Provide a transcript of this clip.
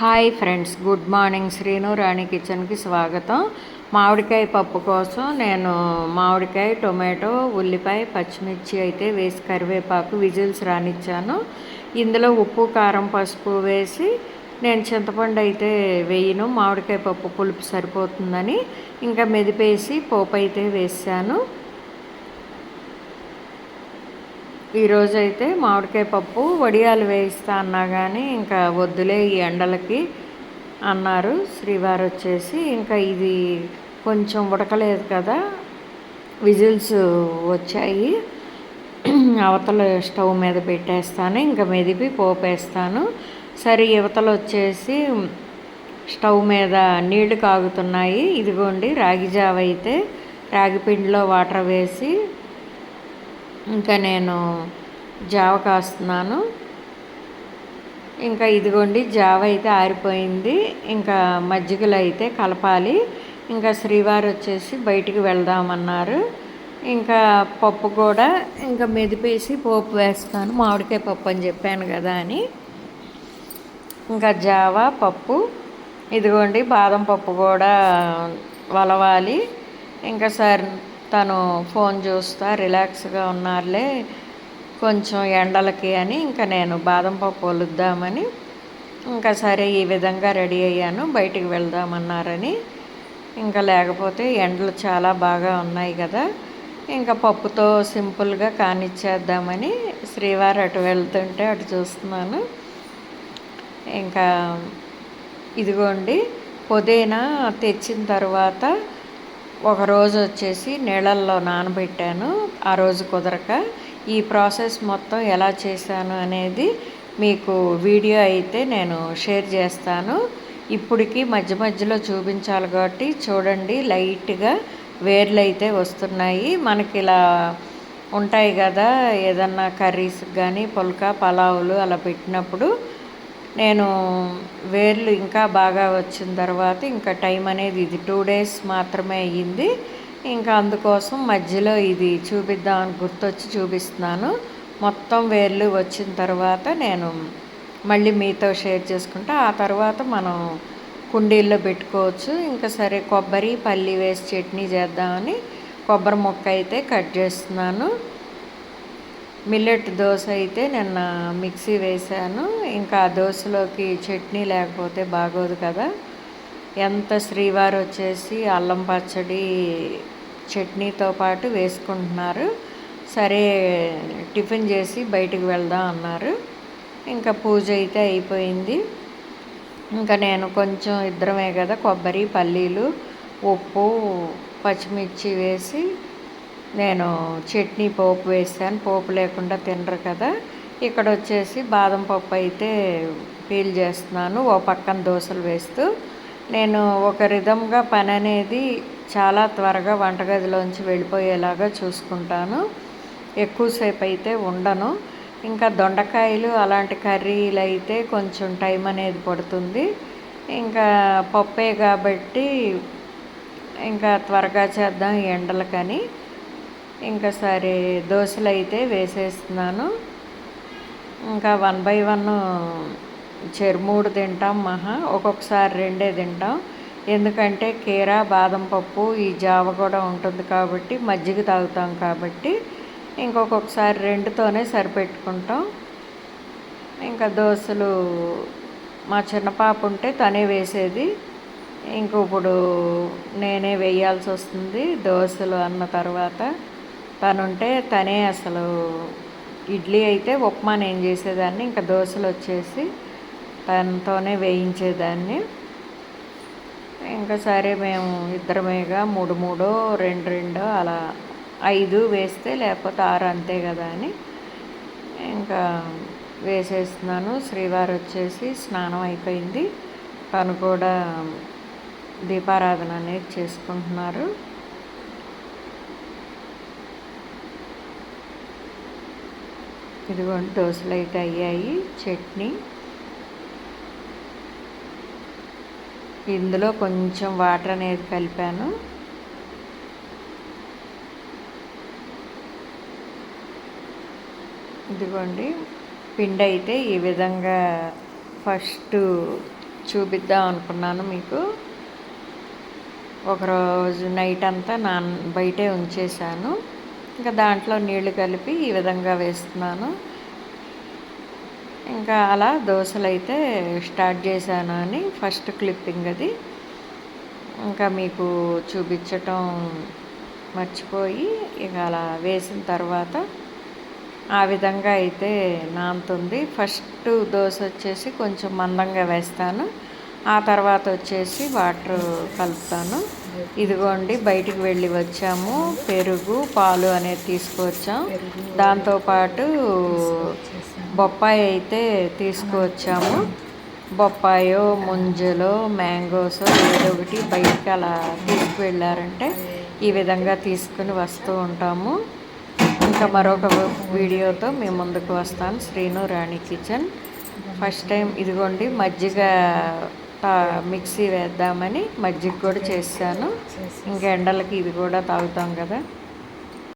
Hi friends good morning. Srinu Rani కిచెన్కి స్వాగతం. మామిడికాయ పప్పు కోసం నేను మామిడికాయ టొమాటో ఉల్లిపాయ పచ్చిమిర్చి అయితే వేసి కరివేపాకు విజిల్స్ రానిచ్చాను. ఇందులో ఉప్పు కారం పసుపు వేసి నేను చింతపండు అయితే వేయను. మామిడికాయ పప్పు పులుపు సరిపోతుందని ఇంకా మెదిపేసి పోపు అయితే వేసాను. ఈరోజు అయితే మామిడికాయ పప్పు వడియాలు వేయిస్తా అన్నా కానీ ఇంకా వద్దులే ఈ ఎండలకి అన్నారు. శ్రీవారు వచ్చేసి ఇంకా ఇది కొంచెం ఉడకలేదు కదా విజిల్స్ వచ్చాయి. అవతల స్టవ్ మీద పెట్టేస్తాను ఇంకా మెదిపి పోపేస్తాను. సరే యువతలు వచ్చేసి స్టవ్ మీద నీళ్ళు కాగుతున్నాయి. ఇదిగోండి రాగి జావ అయితే రాగి పిండిలో వాటర్ వేసి ఇంకా నేను జావ కాస్తున్నాను. ఇంకా ఇదిగోండి జావ అయితే ఆరిపోయింది. ఇంకా మజ్జిగలు అయితే కలపాలి. ఇంకా శ్రీవారు వచ్చేసి బయటికి వెళ్దామన్నారు. ఇంకా పప్పు కూడా ఇంకా మెదిపేసి పోపు వేస్తాను. మామిడికాయ పప్పు అని చెప్పాను కదా అని. ఇంకా జావ పప్పు ఇదిగోండి బాదం పప్పు కూడా వలవాలి. ఇంకా సార్ తను ఫోన్ చూస్తా రిలాక్స్గా ఉన్నారులే కొంచెం ఎండలకి అని ఇంకా నేను బాదం పప్పు వలుద్దామని ఇంకా సరే ఈ విధంగా రెడీ అయ్యాను బయటికి వెళ్దామన్నారని. ఇంకా లేకపోతే ఎండలు చాలా బాగా ఉన్నాయి కదా ఇంకా పప్పుతో సింపుల్గా కానిచ్చేద్దామని శ్రీవారు అటు వెళ్తుంటే అటు చూస్తున్నాను. ఇంకా ఇదిగోండి పుదీనా తెచ్చిన తర్వాత ఒక రోజు వచ్చేసి నీళ్ళల్లో నానబెట్టాను ఆ రోజు కుదరక. ఈ ప్రాసెస్ మొత్తం ఎలా చేశాను అనేది మీకు వీడియో అయితే నేను షేర్ చేస్తాను. ఇప్పటికి మధ్య మధ్యలో చూపించాలి కాబట్టి చూడండి లైట్గా వేర్లు అయితే వస్తున్నాయి. మనకి ఇలా ఉంటాయి కదా ఏదన్నా కర్రీస్ కానీ పుల్కా పలావులు అలా పెట్టినప్పుడు నేను వేర్లు ఇంకా బాగా వచ్చిన తర్వాత ఇంకా టైం అనేది ఇది టూ డేస్ మాత్రమే అయ్యింది. ఇంకా అందుకోసం మధ్యలో ఇది చూపిద్దామని గుర్తొచ్చి చూపిస్తున్నాను. మొత్తం వేర్లు వచ్చిన తర్వాత నేను మళ్ళీ మీతో షేర్ చేసుకుంటా. ఆ తర్వాత మనం కుండీల్లో పెట్టుకోవచ్చు. ఇంకా సరే కొబ్బరి పల్లి వేసి చట్నీ చేద్దామని కొబ్బరి ముక్క అయితే కట్ చేస్తున్నాను. మిల్లెట్ దోశ అయితే నిన్న మిక్సీ వేశాను. ఇంకా ఆ దోశలోకి చట్నీ లేకపోతే బాగోదు కదా. ఎంత శ్రీవారు వచ్చేసి అల్లం పచ్చడి చట్నీతో పాటు వేసుకుంటున్నారు. సరే టిఫిన్ చేసి బయటికి వెళ్దాం అన్నారు. ఇంకా పూజ అయితే అయిపోయింది. ఇంకా నేను కొంచెం ఇద్దరమే కదా కొబ్బరి పల్లీలు ఉప్పు పచ్చిమిర్చి వేసి నేను చట్నీ పోపు వేసాను. పోపు లేకుండా తినరు కదా. ఇక్కడ వచ్చేసి బాదం పప్పు అయితే పీల్ చేస్తున్నాను. ఓ పక్కన దోశలు వేస్తూ నేను ఒక రిధంగా పని అనేది చాలా త్వరగా వంటగదిలోంచి వెళ్ళిపోయేలాగా చూసుకుంటాను. ఎక్కువసేపు అయితే ఉండను. ఇంకా దొండకాయలు అలాంటి కర్రీలు అయితే కొంచెం టైం అనేది పడుతుంది. ఇంకా పప్పే కాబట్టి ఇంకా త్వరగా చేద్దాం ఎండలకని. ఇంకా సరే దోశలు అయితే వేసేస్తున్నాను. ఇంకా వన్ బై వన్ చెరుమూడు తింటాం మహా. ఒక్కొక్కసారి రెండే తింటాం. ఎందుకంటే కీరా బాదం పప్పు ఈ జావ కూడా ఉంటుంది కాబట్టి మజ్జిగ తాగుతాం కాబట్టి ఇంకొకసారి రెండుతోనే సరిపెట్టుకుంటాం. ఇంకా దోశలు మా చిన్న పాప ఉంటే తనే వేసేది. ఇంక ఇప్పుడు నేనే వేయాల్సి వస్తుంది దోశలు అన్న తర్వాత. తనుంటే తనే అసలు ఇడ్లీ అయితే ఉప్మా నేను చేసేదాన్ని ఇంకా దోశలు వచ్చేసి తనతోనే వేయించేదాన్ని. ఇంకా సరే మేము ఇద్దరమేగా మూడు మూడో రెండు రెండో అలా ఐదు వేస్తే లేకపోతే ఆరు అంతే కదా అని ఇంకా వేసేస్తున్నాను. శ్రీవారు వచ్చేసి స్నానం అయిపోయింది. తను కూడా దీపారాధన అనేది చేసుకుంటున్నారు. ఇదిగోండి దోశలు అయితే అయ్యాయి చట్నీ. ఇందులో కొంచెం వాటర్ అనేది కలిపాను. ఇదిగోండి పిండి అయితే ఈ విధంగా ఫస్ట్ చూపిద్దాం అనుకున్నాను మీకు. ఒకరోజు నైట్ అంతా నాన్ బయటే ఉంచేశాను. ఇంకా దాంట్లో నీళ్ళు కలిపి ఈ విధంగా వేస్తున్నాను. ఇంకా అలా దోశలు అయితే స్టార్ట్ చేశాను అని ఫస్ట్ క్లిప్పింగ్ అది. ఇంకా మీకు చూపించటం మర్చిపోయి ఇక అలా వేసిన తర్వాత ఆ విధంగా అయితే నానుతుంది. ఫస్ట్ దోశ వచ్చేసి కొంచెం మందంగా వేస్తాను. ఆ తర్వాత వచ్చేసి వాటర్ కలుపుతాను. ఇదిగోండి బయటికి వెళ్ళి వచ్చాము. పెరుగు పాలు అనేది తీసుకువచ్చాం దాంతోపాటు బొప్పాయి అయితే తీసుకువచ్చాము బొప్పాయో ముంజలో మ్యాంగోస్ ఏదో ఒకటి బయటికి అలా తీసుకువెళ్ళారంటే ఈ విధంగా తీసుకుని వస్తూ ఉంటాము. ఇంకా మరొక వీడియోతో మేము ముందుకు వస్తాను. Srinu Rani kitchen. First time ఇదిగోండి మజ్జిగ మిక్సీ వేద్దామని మజ్జిగ కూడా చేశాను. ఇంకా ఎండలకి ఇది కూడా తాగుతాం కదా.